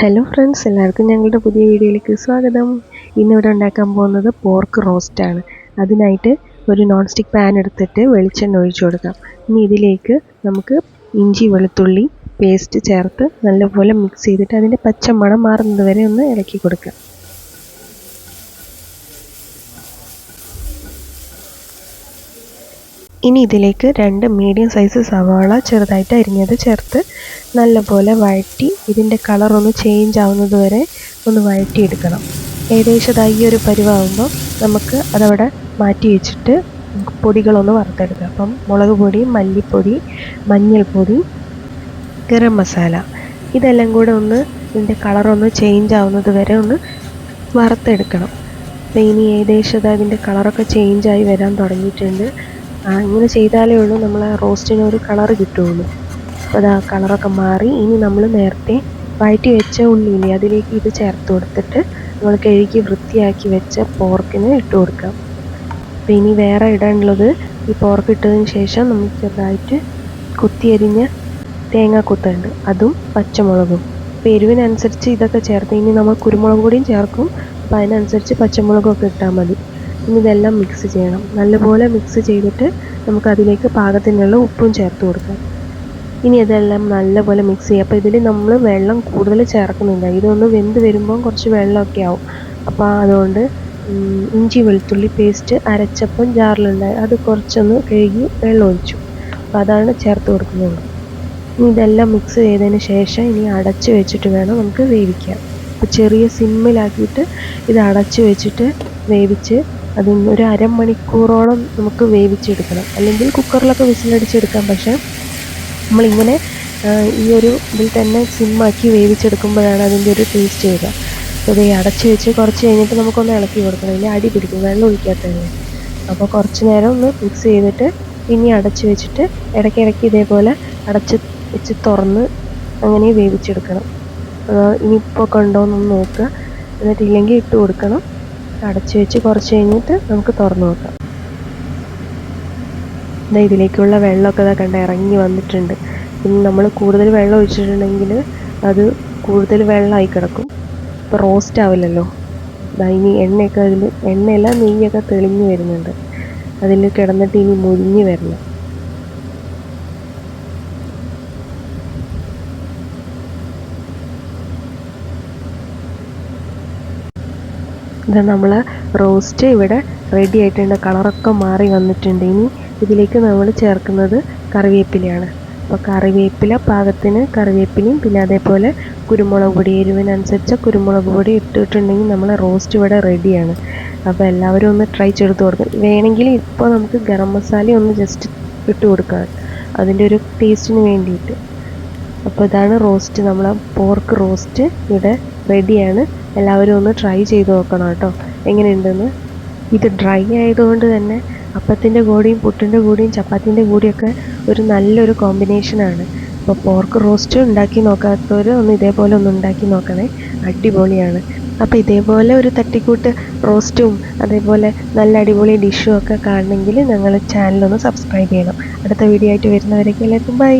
Hello friends എല്ലാവർക്കും ഞങ്ങളുടെ പുതിയ വീഡിയോയിലേക്ക് സ്വാഗതം. ഇന്നിവിടെ ഉണ്ടാക്കാൻ പോകുന്നത് പോർക്ക് റോസ്റ്റാണ് അതിനായിട്ട് ഒരു നോൺ സ്റ്റിക്ക് പാൻ എടുത്തിട്ട് വെളിച്ചെണ്ണ ഒഴിച്ചു കൊടുക്കാം. ഇനി ഇതിലേക്ക് നമുക്ക് ഇഞ്ചി വെളുത്തുള്ളി പേസ്റ്റ് ചേർത്ത് നല്ലപോലെ മിക്സ് ചെയ്തിട്ട് അതിന്റെ പച്ചമണം മാറുന്നത് വരെ ഒന്ന് ഇളക്കി കൊടുക്കാം. ഇനി ഇതിലേക്ക് രണ്ട് മീഡിയം സൈസ് സവാള ചെറുതായിട്ട് അരിഞ്ഞത് ചേർത്ത് നല്ലപോലെ വഴറ്റി ഇതിന്റെ ഒന്ന് ചേഞ്ച് ആവുന്നത് വരെ ഒന്ന് വഴറ്റിയെടുക്കണം. ഏകദേശം ഈ ഒരു പരുവാകുമ്പോൾ നമുക്ക് അതവിടെ മാറ്റി വെച്ചിട്ട് പൊടികളൊന്ന് വറുത്തെടുക്കാം. അപ്പം മുളക് പൊടി മല്ലിപ്പൊടി മഞ്ഞൾപ്പൊടി ഗരം മസാല ഇതെല്ലാം കൂടെ ഒന്ന് ഇതിന്റെ കളറൊന്ന് ചേഞ്ച് ആവുന്നത് വരെ ഒന്ന് വറുത്തെടുക്കണം. അപ്പോൾ ഇനി ഏകദേശം അതിന്റെ കളറൊക്കെ ചേഞ്ചായി വരാൻ തുടങ്ങിയിട്ടുണ്ട്. ഇങ്ങനെ ചെയ്താലേ ഉള്ളൂ. നമ്മൾ ആ റോസ്റ്റിന് ഒരു കളർ കിട്ടുകയുള്ളൂ. അപ്പോൾ അത് ആ കളറൊക്കെ മാറി. ഇനി നമ്മൾ നേരത്തെ വഴറ്റി വെച്ച ഉള്ളിയില്ലേ അതിലേക്ക് ഇത് ചേർത്ത് കൊടുത്തിട്ട് നമ്മൾ കഴുകി വൃത്തിയാക്കി വെച്ച പോർക്കിന് ഇട്ട് കൊടുക്കാം. അപ്പോൾ ഇനി വേറെ ഇടാനുള്ളത് ഈ പോർക്ക് ഇട്ടതിന് ശേഷം നമുക്ക് ചെറുതായിട്ട് കുത്തിയരിഞ്ഞ തേങ്ങാക്കൊത്തുണ്ട്. അതും പച്ചമുളകും. അപ്പോൾ എരിവിനനുസരിച്ച് ഇതൊക്കെ ചേർത്ത് ഇനി നമ്മൾ കുരുമുളക് പൊടിയും ചേർക്കും. അപ്പോൾ അതിനനുസരിച്ച് പച്ചമുളകൊക്കെ ഇട്ടാൽ മതി. ഇനി ഇതെല്ലാം മിക്സ് ചെയ്യണം. നല്ലപോലെ മിക്സ് ചെയ്തിട്ട് നമുക്ക് അതിലേക്ക് പാകത്തിനുള്ള ഉപ്പും ചേർത്ത് കൊടുക്കാം. ഇനി ഇതെല്ലാം നല്ലപോലെ മിക്സ് ചെയ്യുക അപ്പോൾ ഇതിൽ നമ്മൾ വെള്ളം കൂടുതൽ ചേർക്കുന്നില്ല. ഇതൊന്ന് വെന്ത് വരുമ്പോൾ കുറച്ച് വെള്ളമൊക്കെ ആവും. അപ്പോൾ അതുകൊണ്ട് ഇഞ്ചി വെളുത്തുള്ളി പേസ്റ്റ് അരച്ചപ്പം ജാറിലുണ്ടായി അത് കുറച്ചൊന്ന് കഴുകി വെള്ളം ഒഴിച്ചു. അപ്പോൾ അതാണ് ചേർത്ത് കൊടുക്കുന്നത്. ഇനി ഇതെല്ലാം മിക്സ് ചെയ്തതിന് ശേഷം ഇനി അടച്ച് വെച്ചിട്ട് വേണം നമുക്ക് വേവിക്കാൻ അപ്പോൾ ചെറിയ സിമ്മിലാക്കിയിട്ട് ഇത് അടച്ച് വെച്ചിട്ട് വേവിച്ച് അത് ഒരു അരമണിക്കൂറോളം നമുക്ക് വേവിച്ചെടുക്കണം. അല്ലെങ്കിൽ കുക്കറിലൊക്കെ വിസിലടിച്ചെടുക്കാം. പക്ഷേ നമ്മളിങ്ങനെ ഈ ഒരു ഇതിൽ തന്നെ സിമ്മാക്കി വേവിച്ചെടുക്കുമ്പോഴാണ് അതിന്റെ ഒരു ടേസ്റ്റ് വരിക. അപ്പോൾ ഇത് അടച്ച് വെച്ച് കുറച്ച് കഴിഞ്ഞിട്ട് നമുക്കൊന്ന് ഇളക്കി കൊടുക്കണം. ഇനി അടി പിടിക്കും. വെള്ളം ഒഴിക്കാത്തതല്ലേ അപ്പോൾ കുറച്ച് നേരം ഒന്ന് മിക്സ് ചെയ്തിട്ട് ഇനി അടച്ച് വെച്ചിട്ട് ഇടയ്ക്കിടയ്ക്ക് ഇതേപോലെ അടച്ച് വെച്ച് തുറന്ന് അങ്ങനെ വേവിച്ചെടുക്കണം. ഇനിയിപ്പോൾ കൊണ്ടോന്നൊന്ന് നോക്കുക. എന്നിട്ടില്ലെങ്കിൽ ഇട്ട് കൊടുക്കണം. അടച്ച് വെച്ച് കുറച്ച് കഴിഞ്ഞിട്ട് നമുക്ക് തുറന്ന് നോക്കാം. ഇതിലേക്കുള്ള വെള്ളമൊക്കെ ഇതാ കണ്ട ഇറങ്ങി വന്നിട്ടുണ്ട്. പിന്നെ നമ്മൾ കൂടുതൽ വെള്ളം ഒഴിച്ചിട്ടുണ്ടെങ്കിൽ അത് കൂടുതൽ വെള്ളമായി കിടക്കും. ഇപ്പോൾ റോസ്റ്റ് ആവില്ലല്ലോ. ഇനി എണ്ണയൊക്കെ അതിൽ എണ്ണയെല്ലാം നെയ്യൊക്കെ തെളിഞ്ഞു വരുന്നുണ്ട്. അതിൽ കിടന്നിട്ട് ഇനി മുരിഞ്ഞ് വരണം. ഇത് നമ്മൾ റോസ്റ്റ് ഇവിടെ റെഡി ആയിട്ടുണ്ട്. കളറൊക്കെ മാറി വന്നിട്ടുണ്ട്. ഇനി ഇതിലേക്ക് നമ്മൾ ചേർക്കുന്നത് കറിവേപ്പിലയാണ്. അപ്പോൾ കറിവേപ്പില പാകത്തിന് കറിവേപ്പിലയും പിന്നെ അതേപോലെ കുരുമുളക് പൊടി എരിവിനനുസരിച്ച് കുരുമുളക് പൊടി ഇട്ടിട്ടുണ്ടെങ്കിൽ നമ്മൾ റോസ്റ്റ് ഇവിടെ റെഡിയാണ് അപ്പോൾ എല്ലാവരും ഒന്ന് ട്രൈ ചെയ്ത് കൊടുക്കും വേണമെങ്കിൽ ഇപ്പോൾ നമുക്ക് ഗരം മസാല ഒന്ന് ജസ്റ്റ് ഇട്ട് കൊടുക്കാം. അതിന്റെ ഒരു ടേസ്റ്റിന് വേണ്ടിയിട്ട്. അപ്പോൾ ഇതാണ് റോസ്റ്റ് നമ്മൾ പോർക്ക് റോസ്റ്റ് ഇവിടെ റെഡിയാണ് എല്ലാവരും ഒന്ന് ട്രൈ ചെയ്ത് നോക്കണം കേട്ടോ. എങ്ങനെയുണ്ടെന്ന്? ഇത് ഡ്രൈ ആയതുകൊണ്ട് തന്നെ അപ്പത്തിന്റെ കൂടെയും പുട്ടിന്റെ കൂടെയും ചപ്പാത്തിന്റെ കൂടെയൊക്കെ ഒരു നല്ലൊരു കോമ്പിനേഷനാണ് അപ്പോൾ പോർക്ക് റോസ്റ്റ് ഉണ്ടാക്കി നോക്കാത്തവർ ഒന്ന് ഇതേപോലെ ഒന്ന് ഉണ്ടാക്കി നോക്കണേ. അടിപൊളിയാണ്. അപ്പോൾ ഇതേപോലെ ഒരു തട്ടിക്കൂട്ട് റോസ്റ്റും അതേപോലെ നല്ല അടിപൊളി ഡിഷും ഒക്കെ കാണണമെങ്കിൽ ഞങ്ങൾ ചാനലൊന്ന് സബ്സ്ക്രൈബ് ചെയ്യണം. അടുത്ത വീഡിയോ ആയിട്ട് വരുന്നവരേക്കും എല്ലാവർക്കും ബൈ